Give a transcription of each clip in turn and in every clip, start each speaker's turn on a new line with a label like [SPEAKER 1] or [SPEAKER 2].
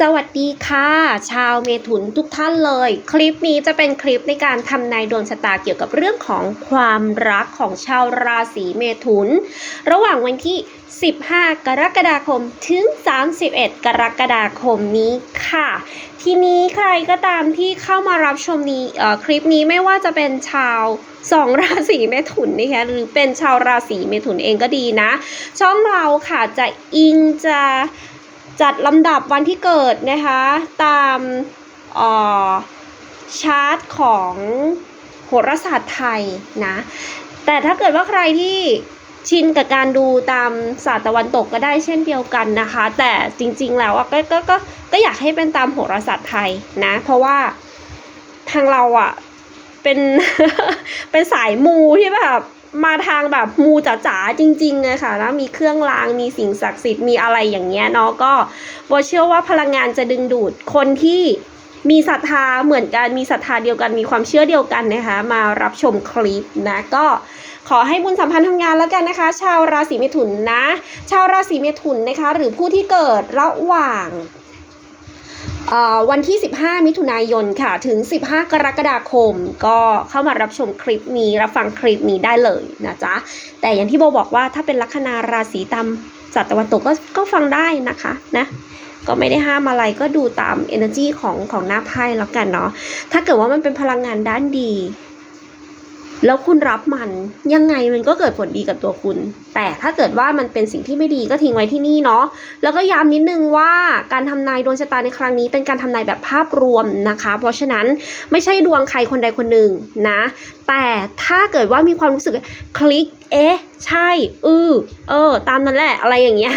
[SPEAKER 1] สวัสดีค่ะ ชาวเมถุนทุกท่านเลย คลิปนี้จะเป็นคลิปในการทำนายดวงชะตาเกี่ยวกับเรื่องของความรักของชาวราศีเมถุน ระหว่างวันที่ 15 กรกฎาคมถึง 31 กรกฎาคมนี้ค่ะ ทีนี้ใครก็ตามที่เข้ามารับชมนี้เอ่อคลิปนี้ไม่ว่าจะเป็นชาวสองราศีเมถุนนะคะหรือเป็นชาวราศีเมถุนเองก็ดีนะ ช่องเราค่ะจะอิงจะ จัดลำดับวันที่เกิดนะคะตามอ่อชาร์ตของโหราศาสตร์ไทยนะแต่ถ้าเกิดว่าใครที่ชินกับการดูตามศาสตร์ตะวันตกก็ได้เช่นเดียวกันนะคะ แต่จริงๆแล้วก็ก็ก็ก็อยากให้เป็นตามโหราศาสตร์ไทยนะ เพราะว่าทางเราอะเป็นเป็นสายมูที่แบบ มาทางแบบมูจ๋าๆจริงๆเลยค่ะแล้วมีเครื่องรางมีสิ่งศักดิ์สิทธิ์มีอะไรอย่างเงี้ยเนาะก็โบเชื่อว่าพลังงานจะดึงดูดคนที่มีศรัทธาเหมือนกันมีศรัทธาเดียวกันมีความเชื่อเดียวกันนะคะ มารับชมคลิปนะก็ขอให้บุญสัมพันธ์ทำงานแล้วกันนะคะ ชาวราศีเมถุนนะ ชาวราศีเมถุนนะคะ หรือผู้ที่เกิดระหว่าง วันที่ 15 มิถุนายนค่ะ ถึง 15 กรกฎาคม ก็เข้ามารับชมคลิปนี้ รับฟังคลิปนี้ได้เลยนะจ๊ะ แต่อย่างที่โบบอกว่าถ้าเป็นลัคนาราศีตามจัตวตะวันตกก็ก็ฟังได้นะคะนะก็ไม่ได้ห้ามอะไรก็ดูตาม energy ของของหน้าไพ่แล้วกันเนาะถ้าเกิดว่ามันเป็นพลังงานด้านดี แล้วคุณรับมันยังไงมันก็เกิดผลดีกับตัวคุณ แต่ถ้าเกิดว่ามันเป็นสิ่งที่ไม่ดีก็ทิ้งไว้ที่นี่เนาะแล้วก็ย้ำนิดนึงว่าการทำนายดวงชะตาในครั้งนี้เป็นการทำนายแบบภาพรวมนะคะ เพราะฉะนั้นไม่ใช่ดวงใครคนใดคนหนึ่งนะ แต่ถ้าเกิดว่ามีความรู้สึกคลิกเอ๊ะ ใช่ อือเออ ตามนั้นแหละอะไรอย่างเงี้ย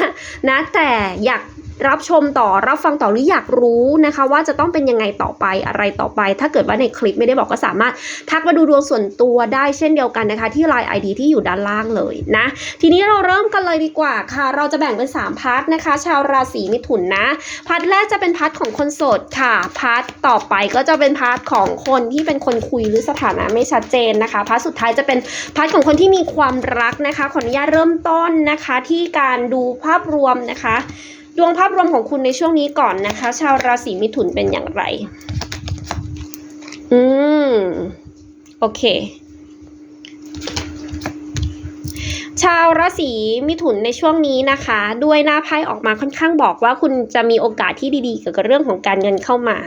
[SPEAKER 1] นะแต่อยาก รับชมต่อรับฟังต่อหรืออยากรู้นะคะ ว่าจะต้องเป็นยังไงต่อไปอะไรต่อไป ถ้าเกิดว่าในคลิปไม่ได้บอกก็สามารถ ทักมาดูดวงส่วนตัวได้เช่นเดียวกันนะคะ ที่ Line ID ที่อยู่ด้านล่างเลยนะ ทีนี้เราเริ่มกันเลยดีกว่าค่ะ เราจะแบ่งเป็น 3พาร์ทนะคะ ชาวราศีมิถุนนะพาร์ทแรกจะเป็นพาร์ทของคนโสดค่ะพาร์ทต่อไปก็จะเป็นพาร์ทของคนที่เป็นคนคุยหรือสถานะไม่ชัดเจนนะคะพาร์ทสุดท้ายจะเป็นพาร์ทของคนที่มีความรักนะคะขออนุญาตเริ่มต้นนะคะ ที่การดูภาพรวมนะคะ ดวงภาพรวมของคุณในช่วงนี้ก่อนนะคะ ชาวราศีมิถุนเป็นอย่างไร อืม โอเค ชาวราศีมิถุนในช่วงนี้นะคะ ด้วยหน้าไพ่ออกมาค่อนข้างบอกว่าคุณจะมีโอกาสที่ดีๆ เกี่ยวกับเรื่องของการเงินเข้ามา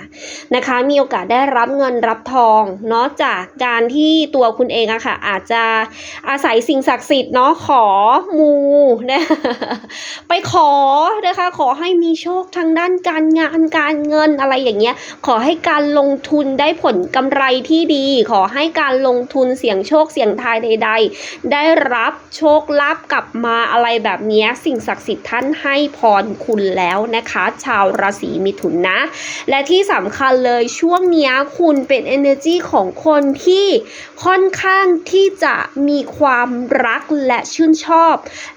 [SPEAKER 1] นะคะ มีโอกาสได้รับเงินรับทองเนาะจากการที่ตัวคุณเองอะค่ะ อาจจะอาศัยสิ่งศักดิ์สิทธิ์เนาะขอมูนะไปขอนะคะ ขอให้มีโชคทางด้านการงานการเงินอะไรอย่างเงี้ย ขอให้การลงทุนได้ผลกำไรที่ดี ขอให้การลงทุนเสี่ยงโชคเสี่ยงทายใด ๆ ได้รับโชคลาภกลับมาอะไรแบบนี้สิ่งศักดิ์สิทธิ์ท่านให้พรคุณแล้วนะคะ ชาวราศีมิถุนนะ และที่สำคัญเลยช่วงนี้คุณเป็น energy ของคนที่ค่อนข้างที่จะมีความรักและชื่นชอบ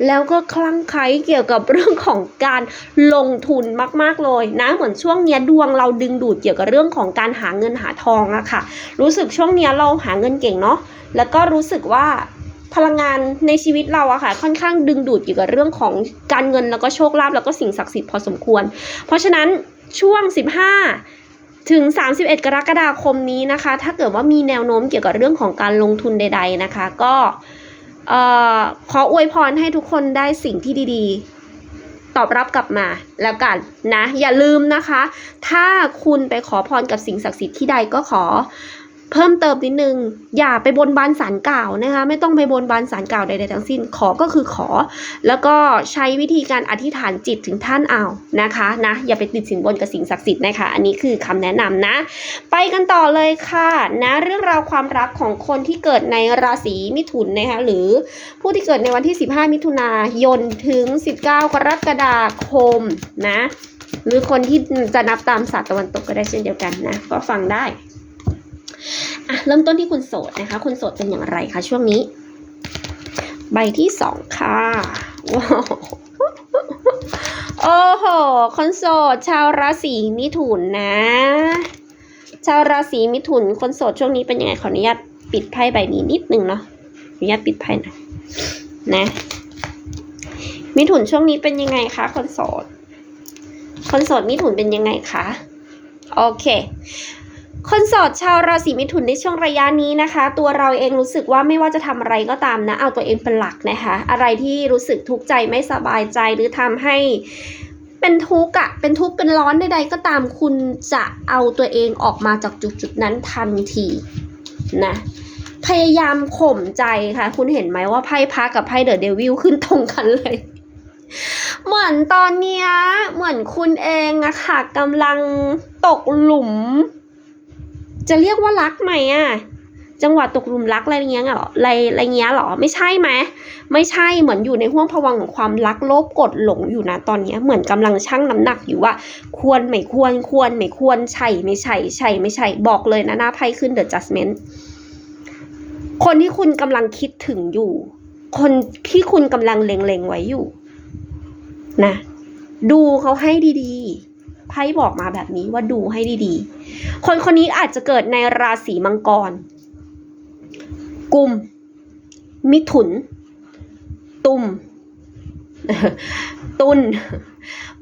[SPEAKER 1] แล้วก็คลั่งไคล้เกี่ยวกับเรื่องของการลงทุนมาก ๆ เลยนะ เหมือนช่วงนี้ดวงเราดึงดูดเกี่ยวกับเรื่องของการหาเงินหาทองอะค่ะ รู้สึกช่วงนี้เราหาเงินเก่งเนาะแล้วก็รู้สึกว่า พลังงานในชีวิตเราอะค่ะ ค่อนข้างดึงดูดเกี่ยวกับเรื่องของการเงินแล้วก็โชคลาภแล้วก็สิ่งศักดิ์สิทธิ์พอสมควร เพราะฉะนั้นช่วง 15ถึง 31 กรกฎาคมนี้นะคะ ถ้าเกิดว่ามีแนวโน้มเกี่ยวกับเรื่องของการลงทุนใด ๆนะคะ ก็ขออวยพรให้ทุกคนได้สิ่งที่ดีๆ ตอบรับกลับมาแล้วกันนะ อย่าลืมนะคะ ถ้าคุณไปขอพรกับสิ่งศักดิ์สิทธิ์ที่ใดก็ขอ เพิ่มเติมนิดนึง อย่าไปบนบานสารกล่าวนะคะ ไม่ต้องไปบนบานสารกล่าวใดๆทั้งสิ้น ขอก็คือขอ แล้วก็ใช้วิธีการอธิษฐานจิตถึงท่านเอานะคะนะอย่าไปติดสินบนกับสิ่งศักดิ์สิทธิ์นะคะ อันนี้คือคำแนะนำนะ ไปกันต่อเลยค่ะนะ เรื่องราวความรักของคนที่เกิดในราศีมิถุนนะคะหรือผู้ที่เกิดในวันที่ 15 มิถุนายนถึง 19 กรกฎาคมนะหรือคนที่จะนับตามศาสตร์ตะวันตกก็ได้เช่นเดียวกันนะ ก็ฟังได้ อะเริ่มต้นที่คุณโสดนะคะ คุณโสดเป็นอย่างไรคะช่วงนี้ ใบที่สองค่ะว้าวโอ้โหคนโสดชาวราศีมิถุนนะ ชาวราศีมิถุนคนโสดช่วงนี้เป็นยังไงขออนุญาตปิดไพ่ใบนี้นิดนึงเนาะอนุญาตปิดไพ่หนะนะ มิถุนช่วงนี้เป็นยังไงคะคนโสดคนโสดมิถุนเป็นยังไงคะโอเค คนโสดชาวราศีมิถุนในช่วงระยะนี้นะคะ ตัวเราเองรู้สึกว่าไม่ว่าจะทำอะไรก็ตามนะ เอาตัวเองเป็นหลักนะคะ อะไรที่รู้สึกทุกข์ใจไม่สบายใจหรือทำให้เป็นทุกข์อะเป็นทุกข์เป็นร้อนใดๆก็ตามคุณจะเอาตัวเองออกมาจากจุดๆนั้นทันทีนะพยายามข่มใจค่ะ คุณเห็นไหมว่าไพ่พระกับไพ่เดอะเดวิลขึ้นตรงกันเลย เหมือนตอนเนี้ยเหมือนคุณเองอะค่ะกำลังตกหลุม จะเรียกว่ารักไหมอะจังหวะตกหลุมรักอะไรเงี้ยเหรออะไรอะไรเงี้ยเหรอ ไม่ใช่ไหมไม่ใช่เหมือนอยู่ในห่วงภวังของความรักโลภกดหลงอยู่นะตอนเนี้ยเหมือนกำลังชั่งน้ำหนักอยู่ว่า ควรไม่ควรควรไม่ควรใช่ไม่ใช่ใช่ไม่ใช่บอกเลยนะหน้าไพ่ขึ้น The Judgment คนที่คุณกำลังคิดถึงอยู่ คนที่คุณกำลังเล็งๆไว้อยู่ นะ ดูเขาให้ดีๆ ไพ่บอกมาแบบนี้ว่าดูให้ดีๆ คนคนนี้อาจจะเกิดในราศีมังกร กุม มิถุน ตุม ตุล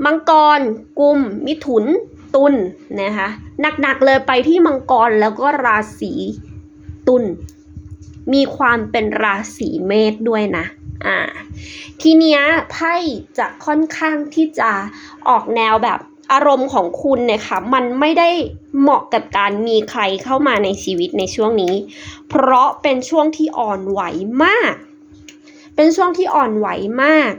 [SPEAKER 1] มังกร กุม มิถุน ตุลนะคะหนักๆเลยไปที่มังกรแล้วก็ราศีตุลมีความเป็นราศีเมษด้วยนะ อ่า ทีเนี้ยไพ่จะค่อนข้างที่จะออกแนวแบบ อารมณ์ของคุณเนี่ยค่ะมันไม่ได้เหมาะกับการมีใครเข้ามาในชีวิตในช่วงนี้ เพราะเป็นช่วงที่อ่อนไหวมาก เป็นช่วงที่อ่อนไหวมาก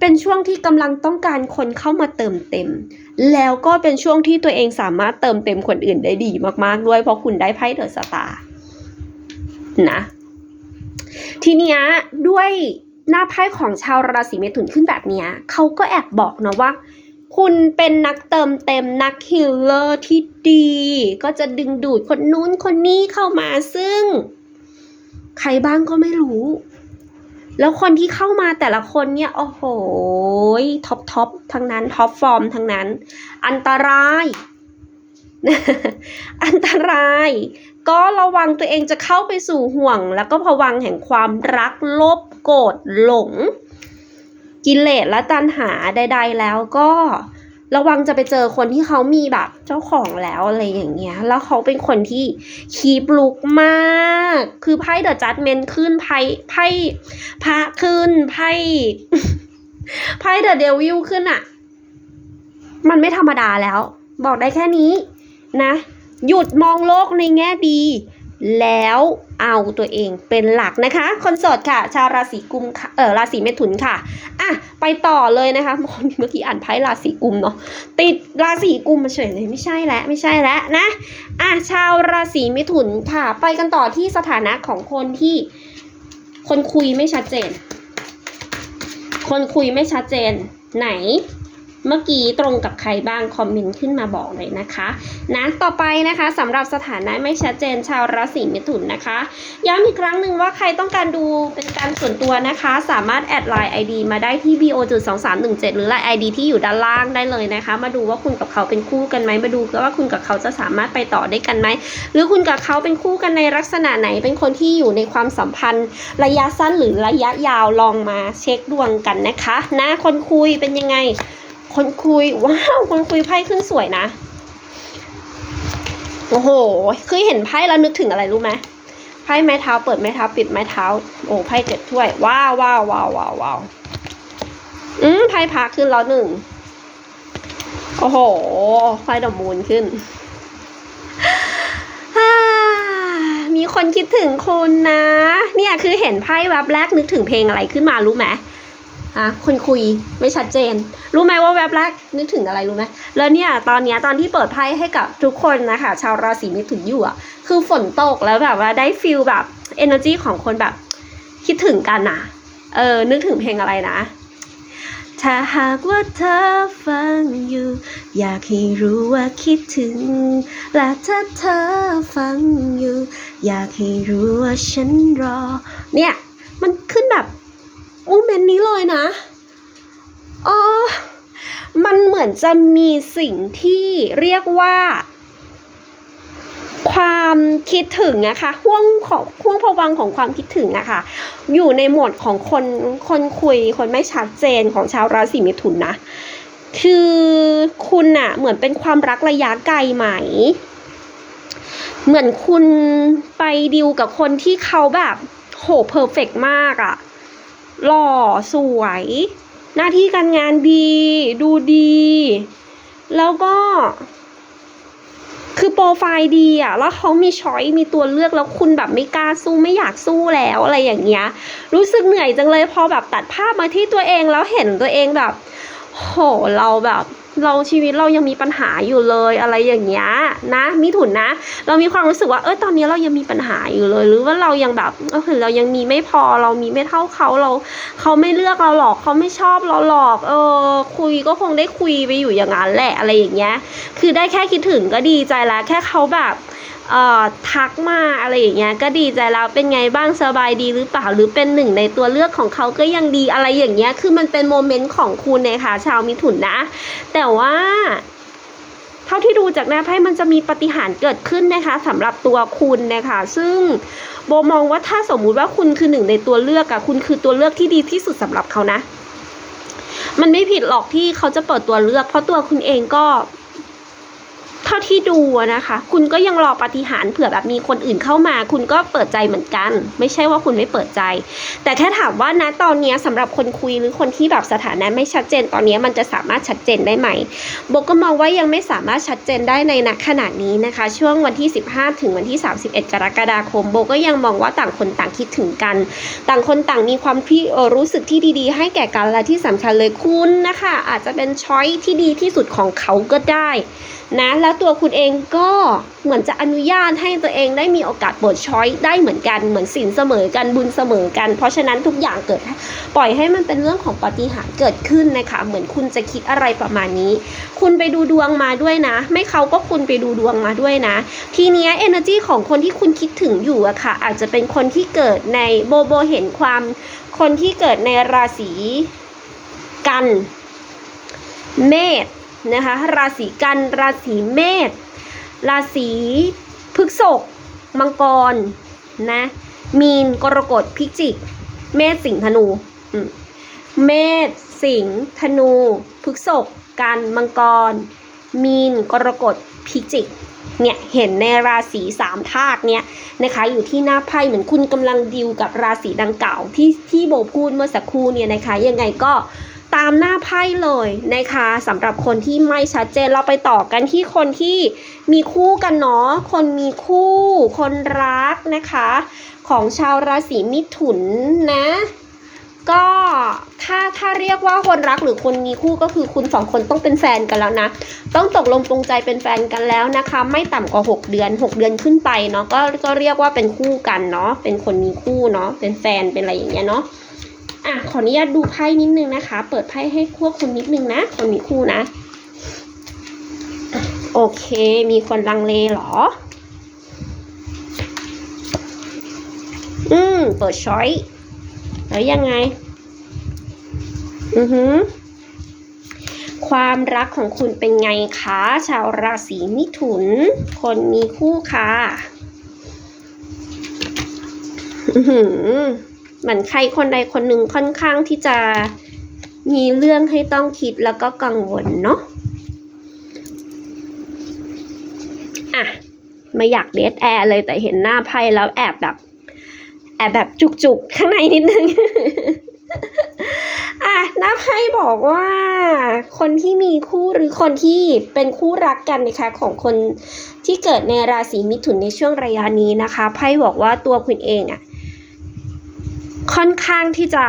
[SPEAKER 1] เป็นช่วงที่กำลังต้องการคนเข้ามาเติมเต็ม แล้วก็เป็นช่วงที่ตัวเองสามารถเติมเต็มคนอื่นได้ดีมากๆด้วยเพราะคุณได้ไพ่เดอะสตาร์นะทีเนี้ยด้วยหน้าไพ่ของชาวราศีเมถุนขึ้นแบบเนี้ยเขาก็แอบบอกนะว่า คุณเป็นนักเติมเต็มนักฮิลเลอร์ที่ดี ก็จะดึงดูดคนนู้นคนนี้เข้ามาซึ่ง ใครบ้างก็ไม่รู้ แล้วคนที่เข้ามาแต่ละคนเนี่ย โอ้โหท็อปท็อปทั้งนั้นท็อปฟอร์มทั้งนั้น อันตราย อันตราย ก็ระวังตัวเองจะเข้าไปสู่ห่วง แล้วก็ผวังแห่งความรักลภโกรธหลง กิเลสและตัณหาใด ๆ แล้วก็ระวังจะไปเจอคนที่เขามีแบบเจ้าของแล้วอะไรอย่างเงี้ย แล้วเขาเป็นคนที่คีบลุกมาก คือไพ่เดอะจัดเมนขึ้นไพ่ไพ่พระขึ้นไพ่ไพ่เดอะเดวิลขึ้นอะมันไม่ธรรมดาแล้ว บอกได้แค่นี้นะ หยุดมองโลกในแง่ดี แล้ว เอาตัวเองเป็นหลักนะคะ คนโสดค่ะ ชาวราศีกุมค่ะเออราศีเมถุนค่ะอะไปต่อเลยนะคะเมื่อกี้อ่านไพ่ราศีกุมเนาะติดราศีกุมมาเฉยเลยไม่ใช่แล้วไม่ใช่แล้วนะอะชาวราศีเมถุนค่ะ ไปกันต่อที่สถานะของคนที่คนคุยไม่ชัดเจน คนคุยไม่ชัดเจนไหน เมื่อกี้ตรงกับใครบ้างคอมเมนต์ขึ้นมาบอกเลยนะคะนะต่อไปนะคะสำหรับสถานะไม่ชัดเจนชาวราศีมิถุนนะคะย้ำอีกครั้งหนึ่งว่าใครต้องการดูเป็นการส่วนตัวนะคะ สามารถแอดไลน์ ID มาได้ที่ bo จุดสองสามหนึ่งเจ็ดหรือไลน์ ID ที่อยู่ด้านล่างได้เลยนะคะ มาดูว่าคุณกับเขาเป็นคู่กันไหมมาดูว่าคุณกับเขาจะสามารถไปต่อได้กันไหมหรือคุณกับเขาเป็นคู่กันในลักษณะไหนเป็นคนที่อยู่ในความสัมพันธ์ ระยะสั้นหรือระยะยาวลองมาเช็คดวงกันนะคะนะคนคุยเป็นยังไง คนคุย ว้าว คนคุยไพ่ขึ้นสวยนะ โอ้โหคือเห็นไพ่แล้วนึกถึงอะไรรู้ไหมไพ่ไม้เท้า เปิดไม้เท้า ปิดไม้เท้า โอ้ไพ่เจ็ดถ้วย ว้าวว้าวว้าวว้าววาวอืมไพ่พักขึ้นแล้วหนึ่งโอ้โหไพ่ดอกมูลขึ้น มีคนคิดถึงคุณนะ เนี่ยคือเห็นไพ่แวบแรกนึกถึงเพลงอะไรขึ้นมารู้ไหม อะคนคุยไม่ชัดเจน รู้ไหมว่าแว็บแรกนึกถึงอะไรรู้ไหมแล้วเนี่ยตอนเนี้ยตอนที่เปิดไพ่ให้กับทุกคนนะคะชาวราศีมิถุนอยู่อะคือฝนตกแล้วแบบว่าได้ฟิลแบบ energy ของคนแบบคิดถึงกันนะเออนึกถึงเพลงอะไรนะ ถ้าหากว่าเธอฟังอยู่ อยากให้รู้ว่าคิดถึง และถ้าเธอฟังอยู่ อยากให้รู้ว่าฉันรอ เนี่ยมันขึ้นแบบ อูเมนนี้เลยนะอ๋อมันเหมือนจะมีสิ่งที่เรียกว่า ความคิดถึงอะคะห่วงของห่วงพวังของความคิดถึงอะค่ะอยู่ในหมวดของคนคนคุยคนไม่ชัดเจนของชาวราศีมิถุนนะคือคุณอะเหมือนเป็นความรักระยะไกลไหม เหมือนคุณไปดิวกับคนที่เขาแบบโหเพอร์เฟกมากอะ หล่อสวย หน้าที่การงานดี ดูดี แล้วก็ คือโปรไฟล์ดีอะแล้วเขามีช้อยมีตัวเลือกแล้วคุณแบบไม่กล้าสู้ไม่อยากสู้แล้วอะไรอย่างเงี้ย รู้สึกเหนื่อยจังเลยพอแบบตัดภาพมาที่ตัวเองแล้วเห็นตัวเองแบบ โหเราแบบ เราชีวิตเรายังมีปัญหาอยู่เลยอะไรอย่างเงี้ยนะมิถุนนะ เรามีความรู้สึกว่าเออตอนนี้เรายังมีปัญหาอยู่เลย หรือว่าเรายังแบบเออเรายังมีไม่พอเรามีไม่เท่าเขาเรา เขาไม่เลือกเราหรอกเขาไม่ชอบเราหรอก เออ คุยก็คงได้คุยไปอยู่อย่างนั้นแหละอะไรอย่างเงี้ย คือได้แค่คิดถึงก็ดีใจแล้วแค่เขาแบบ เอ่อทักมาอะไรอย่างเงี้ยก็ดีใจแล้วเป็นไงบ้างสบายดีหรือเปล่าหรือเป็นหนึ่งในตัวเลือกของเขาก็ยังดีอะไรอย่างเงี้ยคือมันเป็นโมเมนต์ของคุณเนะคะชาวมิถุนนะ แต่ว่าเท่าที่ดูจากหน้าไพ่มันจะมีปฏิหารเกิดขึ้นนะคะสำหรับตัวคุณนะคะ ซึ่งโบมองว่าถ้าสมมุติว่าคุณคือหนึ่งในตัวเลือกอะคุณคือตัวเลือกที่ดีที่สุดสำหรับเขานะ มันไม่ผิดหรอกที่เขาจะเปิดตัวเลือก เพราะตัวคุณเองก็ ท่าที่ดูนะคะ คุณก็ยังรอปฏิหารเผื่อแบบมีคนอื่นเข้ามา คุณก็เปิดใจเหมือนกัน ไม่ใช่ว่าคุณไม่เปิดใจ แต่แค่ถามว่านะตอนนี้ยสำหรับคนคุยหรือคนที่แบบสถานะไม่ชัดเจน ตอนนี้มันจะสามารถชัดเจนได้ไหมโบก็มองว่ายังไม่สามารถชัดเจนได้ในณขณะนี้นะคะ ช่วงวันที่ 15 ถึงวันที่ 31 กรกฎาคมโบก็ยังมองว่าต่างคนต่างคิดถึงกัน ต่างคนต่างมีความที่รู้สึกที่ดีๆ ให้แก่กันและที่สำคัญเลยคุณนะคะ อาจจะเป็นช้อยที่ดีที่สุดของเขาก็ได้ นะแล้วตัวคุณเองก็เหมือนจะอนุญาตให้ตัวเองได้มีโอกาสเปิดช้อยได้เหมือนกัน เหมือนสินเสมอกันบุญเสมอกัน เพราะฉะนั้นทุกอย่างเกิด ปล่อยให้มันเป็นเรื่องของปาฏิหารย์เกิดขึ้นนะคะ เหมือนคุณจะคิดอะไรประมาณนี้ คุณไปดูดวงมาด้วยนะ ไม่เขาก็คุณไปดูดวงมาด้วยนะ ทีนี้ย energy ของคนที่คุณคิดถึงอยู่อะค่ะ อาจจะเป็นคนที่เกิดในโบโบเห็นความคนที่เกิดในราศีกัน เมษ นะคะ ราศีกัน ราศีเมษ ราศีพฤษภมังกรนะ มีน กรกฎ พิจิก เมษ สิงห์ธนู เมษ สิงห์ธนู พฤษภกัน มังกร มีน กรกฎ พิจิก เนี่ย เห็นในราศีสามธาตุเนี่ยนะคะ อยู่ที่หน้าไพ่เหมือนคุณกำลังดิวกับราศีดังกล่าวที่ที่โบพูดเมื่อสักครู่เนี่ยนะคะ ยังไงก็ ตามหน้าไพ่เลยนะคะสำหรับคนที่ไม่ชัดเจนเราไปต่อกันที่คนที่มีคู่กันเนาะคนมีคู่ คนรักนะคะ ของชาวราศีมิถุนนะ ก็ถ้าถ้าเรียกว่าคนรักหรือคนมีคู่ก็คือคุณสองคนต้องเป็นแฟนกันแล้วนะ ต้องตกลงปรงใจเป็นแฟนกันแล้วนะคะ ไม่ต่ำกว่า 6 เดือน 6 เดือนขึ้นไปเนาะก็ก็เรียกว่าเป็นคู่กันเนาะเป็นคนมีคู่เนาะเป็นแฟนเป็นอะไรอย่างเงี้ยเนาะ อะขออนุญาตดูไพ่นิดนึงนะคะ เปิดไพ่ให้พวกคุณนิดนึงนะคนมีคู่นะ โอเค มีคนลังเลเหรอ อืม เปิดช้อยแล้วยังไง อือหือความรักของคุณเป็นไงคะ ชาวราศีมิถุน คนมีคู่ค่ะ อือหือ เหมือนใครคนใดคนหนึ่งค่อนข้างที่จะมีเรื่องให้ต้องคิดแล้วก็กังวลเนาะอะไม่อยากเดทแอร์เลยแต่เห็นหน้าไพ่แล้วแอบแบบแอบแบบจุกๆ ข้างในนิดนึง อะหน้าไพ่บอกว่า คนที่มีคู่หรือคนที่เป็นคู่รักกันนะคะของคนที่เกิดในราศีมิถุนในช่วงระยะนี้นะคะไพ่บอกว่าตัวคุณเองอะ่ะ ค่อนข้างที่จะ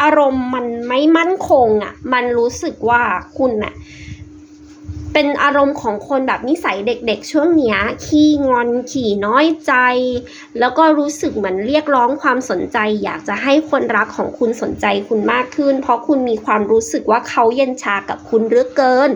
[SPEAKER 1] อารมณ์มันไม่มั่นคงอะ่ะ มันรู้สึกว่าคุณอะ เป็นอารมณ์ของคนแบบนิสัยเด็กๆ ช่วงเนี้ยขี้งอนขี่น้อยใจ แล้วก็รู้สึกเหมือนเรียกร้องความสนใจ อยากจะให้คนรักของคุณสนใจคุณมากขึ้น เพราะคุณมีความรู้สึกว่าเขาเย็นชากับคุณเหลือเกิน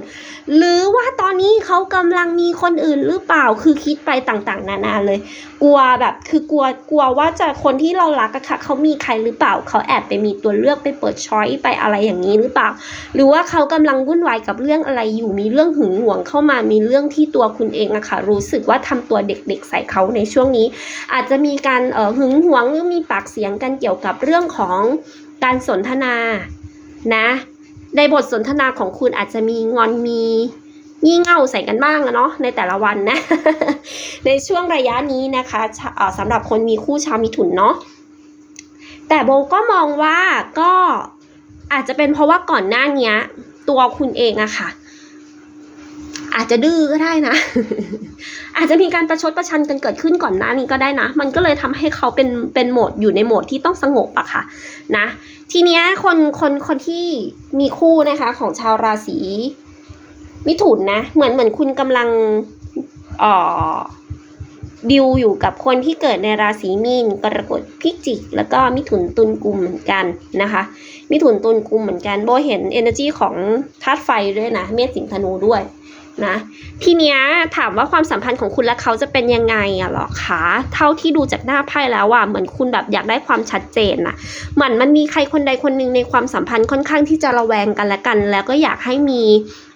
[SPEAKER 1] หรือว่าตอนนี้เขากำลังมีคนอื่นหรือเปล่าคือคิดไปต่างๆ นานาเลย กลัวแบบคือกลัวกลัวว่าจะคนที่เรารักอะค่ะเขามีใครหรือเปล่าเขาแอบไปมีตัวเลือกไปเปิดช้อยไปอะไรอย่างนี้หรือเปล่า หรือว่าเขากำลังวุ่นวายกับเรื่องอะไรอยู่มีเรื่องหึงหวงเข้ามามีเรื่องที่ตัวคุณเองอะค่ะรู้สึกว่าทำตัวเด็กๆใส่เขาในช่วงนี้ อาจจะมีการเอ่อหึงหวงหรือมีปากเสียงกันเกี่ยวกับเรื่องของการสนทนานะในบทสนทนาของคุณอาจจะมีงอนมีงี่เง่าใส่กันบ้างอะเนาะในแต่ละวันนะ ในช่วงระยะนี้นะคะสำหรับคนมีคู่ชาวมิถุนเนาะแต่โบก็มองว่าก็อาจจะเป็นเพราะว่าก่อนหน้านี้ตัวคุณเองอะค่ะ อาจจะดื้อก็ได้นะ อาจจะมีการประชดประชันกันเกิดขึ้นก่อนหน้านี้ก็ได้นะ มันก็เลยทำให้เขาเป็นเป็นโหมดอยู่ในโหมดที่ต้องสงบอะค่ะนะ ทีเนี้ยคนคนคนที่มีคู่นะคะของชาวราศีมิถุนนะ เหมือนเหมือนคุณกำลังออดิวอยู่กับคนที่เกิดในราศีมีนกรกฎพิจิก แล้วก็มิถุนตุลกุมเหมือนกันนะคะ มิถุนตุลกุมเหมือนกันโบเห็น energy ของธาตุไฟด้วยนะ เมษสิงห์ธนูด้วย นะทีเนี้ยถามว่าความสัมพันธ์ของคุณและเขาจะเป็นยังไงอะหรอคะเท่าที่ดูจากหน้าไพ่แล้วอะเหมือนคุณแบบอยากได้ความชัดเจนนะเหมือนมันมีใครคนใดคนหนึ่งในความสัมพันธ์ค่อนข้างที่จะระแวงกันและกัน แล้วก็อยากให้มี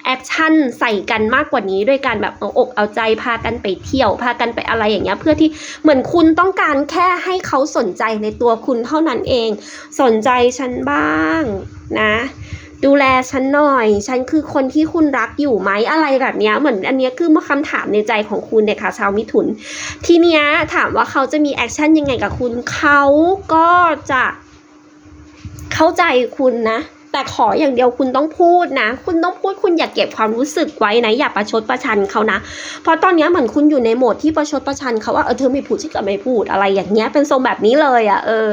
[SPEAKER 1] แอคชั่นใส่กันมากกว่านี้ด้วยการแบบเอาอกเอาใจพากันไปเที่ยวพากันไปอะไรอย่างเงี้ยเพื่อที่เหมือนคุณต้องการแค่ให้เขาสนใจในตัวคุณเท่านั้นเอง สนใจฉันบ้างนะ ดูแลฉันหน่อย ฉันคือคนที่คุณรักอยู่ไหมอะไรแบบเนี้ยเหมือนอันเนี้ยคือคำถามในใจของคุณเนี่ยค่ะชาวมิถุน ทีเนี้ยถามว่าเขาจะมีแอคชั่นยังไงกับคุณเขาก็จะเข้าใจคุณนะแต่ขออย่างเดียวคุณต้องพูดนะ คุณต้องพูดคุณอย่าเก็บความรู้สึกไว้นะ อย่าประชดประชันเขานะ เพราะตอนเนี้ยเหมือนคุณอยู่ในโหมดที่ประชดประชันเขาว่าเออเธอไม่พูดฉันก็ไม่พูดอะไรอย่างเงี้ยเป็นทรงแบบนี้เลยอะ่ะเออ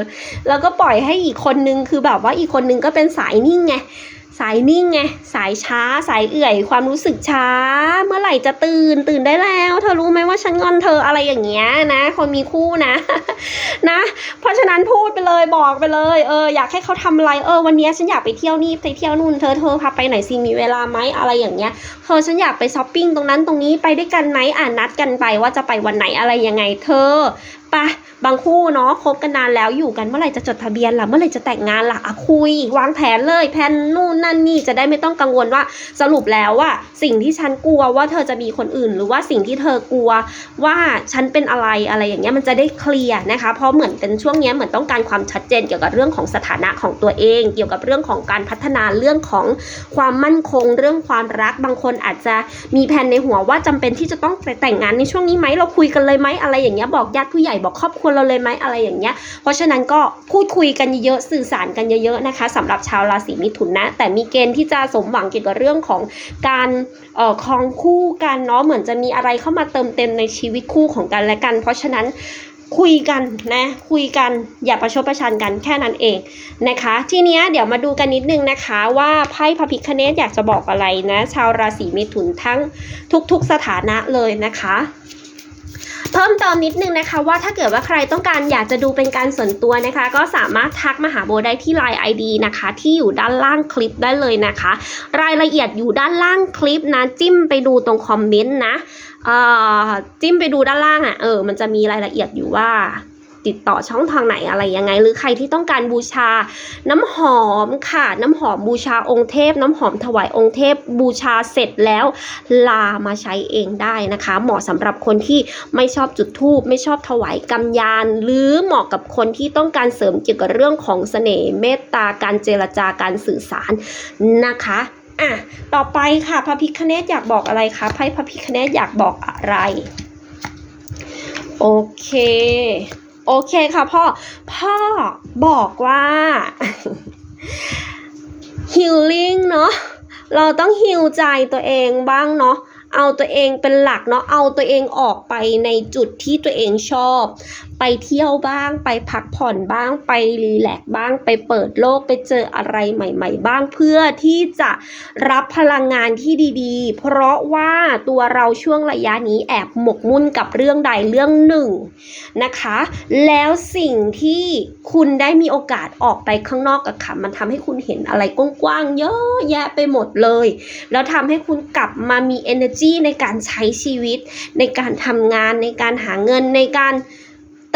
[SPEAKER 1] แล้วก็ปล่อยให้อีกคนนึงคือแบบว่าอีกคนนึงก็เป็นสายนิ่งไง สายนิ่งไงสายช้าสายเอื่อยความรู้สึกช้า เมื่อไหร่จะตื่นตื่นได้แล้ว เธอรู้ไหมว่าฉันงอนเธออะไรอย่างเงี้ยนะ คนมีคู่นะนะ เพราะฉะนั้นพูดไปเลยบอกไปเลยเอออยากให้เขาทำอะไรเออวันนี้ฉันอยากไปเที่ยวนี่ไปเที่ยวนู่นเธอเธอพาไปไหนสิมีเวลาไหมอะไรอย่างเงี้ยเธอฉันอยากไปช้อปปิ้งตรงนั้นตรงนี้ไปด้วยกันไหมอ่านัดกันไปว่าจะไปวันไหนอะไรยังไง เธอ ปะบางคู่เนาะคบกันนานแล้วอยู่กันเมื่อไหร่จะจดทะเบียนล่ะเมื่อไหร่จะแต่งงานล่ะอะคุย วางแผนเลยแผนนู่นนั่นนี่จะได้ไม่ต้องกังวลว่าสรุปแล้วว่าสิ่งที่ฉันกลัวว่าเธอจะมีคนอื่น หรือว่าสิ่งที่เธอกลัวว่าฉันเป็นอะไรอะไรอย่างเงี้ยมันจะได้เคลียร์นะคะ เพราะเหมือนเป็นช่วงเนี้ยเหมือนต้องการความชัดเจนเกี่ยวกับเรื่องของสถานะของตัวเอง เกี่ยวกับเรื่องของการพัฒนาเรื่องของความมั่นคง เรื่องความรักบางคนอาจจะมีแผนในหัวว่าจำเป็นที่จะต้องแต่งงานในช่วงนี้ไหมเราคุยกันเลยไหมอะไรอย่างเงี้ยบอกญาติผู้ใหญ่บอกครอบครัวเราเลยไหมอะไรอย่างเงี้ย เพราะฉะนั้นก็พูดคุยกันเยอะสื่อสารกันเยอะๆนะคะสำหรับชาวราศีมิถุนนะ แต่มีเกณฑ์ที่จะสมหวังเกี่ยวกับเรื่องของการเอ่อครองคู่กันเนาะเหมือนจะมีอะไรเข้ามาเติมเต็มในชีวิตคู่ของกันและกัน เพราะฉะนั้นคุยกันนะคุยกันอย่าประชดประชันกันแค่นั้นเองนะคะ ทีเนี้ยเดี๋ยวมาดูกันนิดนึงนะคะว่าไพ่พระพิคเนตอยากจะบอกอะไรนะ ชาวราศีมิถุนทั้งทุกๆสถานะเลยนะคะ เพิ่มเติมนิดนึงนะคะว่าถ้าเกิดว่าใครต้องการอยากจะดูเป็นการส่วนตัวนะคะ ก็สามารถทักมาหาโบได้ที่ Line ID นะคะ ที่อยู่ด้านล่างคลิปได้เลยนะคะ รายละเอียดอยู่ด้านล่างคลิปนะจิ้มไปดูตรงคอมเมนต์นะจิ้มไปดูด้านล่างอะ่ะเออมันจะมีรายละเอียดอยู่ว่า ติดต่อช่องทางไหนอะไรยังไง หรือใครที่ต้องการบูชา น้ำหอมค่ะ น้ำหอมบูชาองค์เทพ น้ำหอมถวายองค์เทพ บูชาเสร็จแล้วลามาใช้เองได้นะคะ เหมาะสำหรับคนที่ไม่ชอบจุดธูปไม่ชอบถวายกำยาน หรือเหมาะกับคนที่ต้องการเสริมเกี่ยวกับเรื่องของเสน่ห์เมตตาการเจรจาการสื่อสารนะคะอะต่อไปค่ะพระพิคเนตอยากบอกอะไรคะไพ่พระพิคเนตอยากบอกอะไร โอเค โอเคค่ะพ่อ พ่อบอกว่า healing เนาะเราต้องฮิวใจตัวเองบ้างเนาะ เอาตัวเองเป็นหลักเนาะเอาตัวเองออกไปในจุดที่ตัวเองชอบ ไปเที่ยวบ้าง ไปพักผ่อนบ้าง ไปรีแลกซ์บ้าง ไปเปิดโลกไปเจออะไรใหม่ ๆ บ้างเพื่อที่จะรับพลังงานที่ดีๆ เพราะว่าตัวเราช่วงระยะนี้แอบหมกมุ่นกับเรื่องใดเรื่องหนึ่งนะคะ แล้วสิ่งที่คุณได้มีโอกาสออกไปข้างนอกกับค่ะมันทำให้คุณเห็นอะไรกว้างๆเยอะแยะไปหมดเลย แล้วทำให้คุณกลับมามี energy ในการใช้ชีวิต ในการทำงาน ในการหาเงินในการ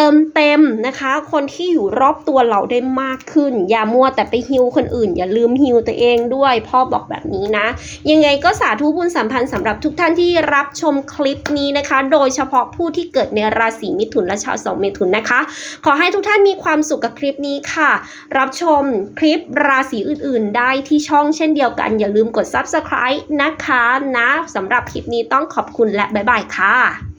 [SPEAKER 1] เติมเต็มนะคะ คนที่อยู่รอบตัวเราได้มากขึ้น อย่ามัวแต่ไปฮิวคนอื่น อย่าลืมฮิวตัวเองด้วย พ่อบอกแบบนี้นะ ยังไงก็สาธุบุญสัมพันธ์สำหรับทุกท่านที่รับชมคลิปนี้นะคะ โดยเฉพาะผู้ที่เกิดในราศีมิถุนและชาวสองเมถุนนะคะ ขอให้ทุกท่านมีความสุขกับคลิปนี้ค่ะ รับชมคลิปราศีอื่น ๆ ได้ที่ช่องเช่นเดียวกัน อย่าลืมกด subscribe นะคะนะสำหรับคลิปนี้ต้องขอบคุณและบ๊ายบายค่ะ